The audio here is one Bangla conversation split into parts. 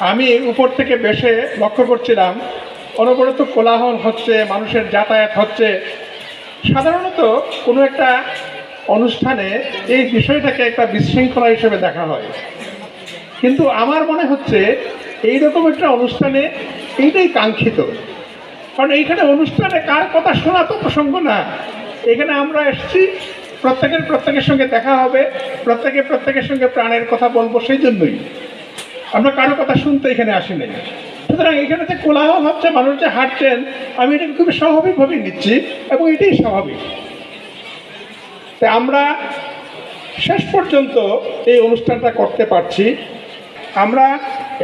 আমি উপর থেকে বেশে লক্ষ্য করছিলাম, অনবরত কোলাহল হচ্ছে, মানুষের যাতায়াত হচ্ছে। সাধারণত কোনো একটা অনুষ্ঠানে এই বিষয়টাকে একটা বিশৃঙ্খলা হিসেবে দেখা হয়। কিন্তু আমার মনে হচ্ছে এই রকম একটা অনুষ্ঠানে এইটাই কাঙ্ক্ষিত। কারণ এইখানে অনুষ্ঠানে কার কথা শোনা তো প্রসঙ্গ না। এখানে আমরা এসেছি, প্রত্যেকের প্রত্যেকের সঙ্গে দেখা হবে, প্রত্যেকে প্রত্যেকের সঙ্গে প্রাণের কথা বলব সেই জন্যই। আমরা কারও কথা শুনতে এখানে আসি নাই। সুতরাং এখানে যে কোলাহল হচ্ছে মানুষ যে হাঁটছেন, আমি এটাকে খুবই স্বাভাবিকভাবেই নিচ্ছি এবং এটাই স্বাভাবিক। তাই আমরা শেষ পর্যন্ত এই অনুষ্ঠানটা করতে পারছি। আমরা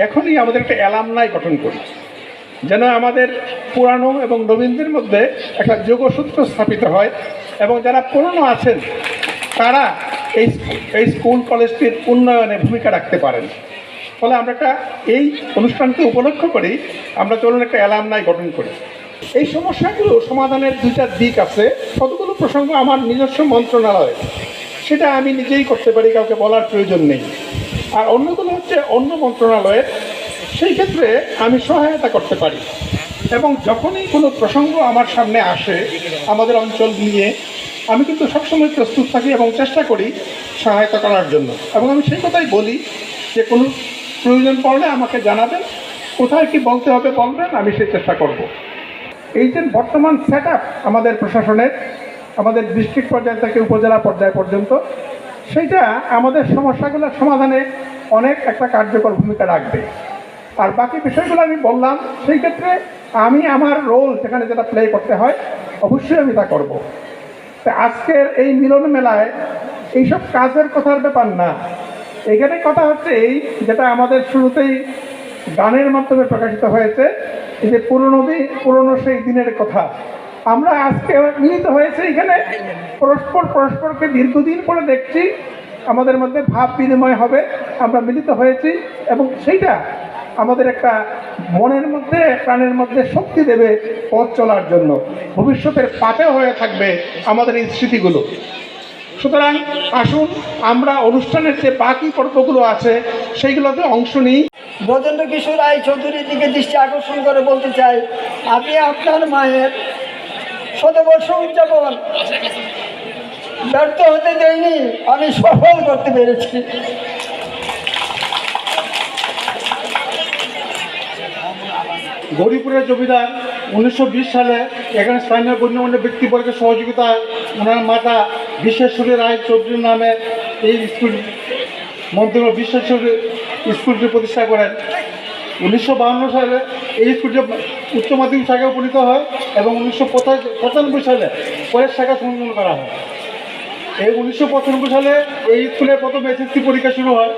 এখনই আমাদের একটা অ্যালামনাই গঠন করি। যেন আমাদের পুরানো এবং নবীনদের মধ্যে একটা যোগসূত্র স্থাপিত হয় এবং যারা পুরনো আছেন, তারা এই এই স্কুল, কলেজটির উন্নয়নে ভূমিকা রাখতে পারেন। ফলে আমরা একটা এই অনুষ্ঠানকে উপলক্ষ করি আমরা চলুন একটা অ্যালামনাই গঠন করি। এই সমস্যাগুলো সমাধানের দুইটা দিক আছে। কতগুলো প্রসঙ্গ আমার নিজস্ব মন্ত্রণালয়। সেটা আমি নিজেই করতে পারি, কাউকে বলার প্রয়োজন নেই। আর অন্যগুলো হচ্ছে অন্য মন্ত্রণালয়ের। সেই ক্ষেত্রে আমি সহায়তা করতে পারি। এবং যখনই কোনো প্রসঙ্গ আমার সামনে আসে আমাদের অঞ্চল নিয়ে, আমি কিন্তু সবসময় প্রস্তুত থাকি এবং চেষ্টা করি সহায়তা করার জন্য। এবং আমি সেই কথাই বলি যে কোনো প্রয়োজন পড়লে আমাকে জানাবেন। কোথায় কি বলতে হবে বলবেন, আমি সেই চেষ্টা করব। এই যে বর্তমান সেট আমাদের প্রশাসনের, আমাদের ডিস্ট্রিক্ট পর্যায় থেকে উপজেলা পর্যায় পর্যন্ত, সেইটা আমাদের সমস্যাগুলোর সমাধানে অনেক একটা কার্যকর ভূমিকা রাখবে। আর বাকি বিষয়গুলো আমি বললাম, সেই ক্ষেত্রে আমি আমার রোল সেখানে যেটা প্লে করতে হয়, অবশ্যই আমি তা করব। আজকের এই মিলন মেলায় এইসব কাজের কথার ব্যাপার না। এখানে কথা হচ্ছে এই যেটা আমাদের শুরুতেই গানের মাধ্যমে প্রকাশিত হয়েছে, এই যে পুরনো দিন পুরনো সেই দিনের কথা। আমরা আজকে মিলিত হয়েছে এখানে। পরস্পর পরস্পরকে দীর্ঘদিন পরে দেখছি, আমাদের মধ্যে ভাব বিনিময় হবে, আমরা মিলিত হয়েছি এবং সেইটা আমাদের একটা মনের মধ্যে, প্রাণের মধ্যে শক্তি দেবে পথ চলার জন্য। ভবিষ্যতের পাতে হয়ে থাকবে আমাদের এই স্মৃতিগুলো। সুতরাং আসুন আমরা অনুষ্ঠানের যে বাকি পর্বগুলো আছে সেইগুলোতে অংশ নিই। ব্রজেন্দ্র কিশোর রায় চৌধুরীর দিকে দৃষ্টি আকর্ষণ করে বলতে চাই আমি আপনার মায়ের শতবর্ষ উদযাপন ব্যর্থ হতে দেয়নি আমি সফল করতে পেরেছি। গৌরীপুরের জমিদার উনিশশো বিশ সালে এখানে স্থানীয় গণ্যমান্য ব্যক্তিবর্গের সহযোগিতায় ওনার মাতা বিশ্বেশ্বরী রায় চৌধুরী নামে এই স্কুল মন্ত্রী বিশ্বেশ্বরী স্কুলটি প্রতিষ্ঠা করেন উনিশশো সালে এই স্কুলটি উচ্চ মাধ্যমিক শাখায় উপনীত হয় এবং উনিশশো পঁচানব্বই সালে কলেজ শাখা সংযোজন করা হয় এই উনিশশো পঁচানব্বই সালে এই স্কুলের প্রথম এসএসসি পরীক্ষা শুরু হয়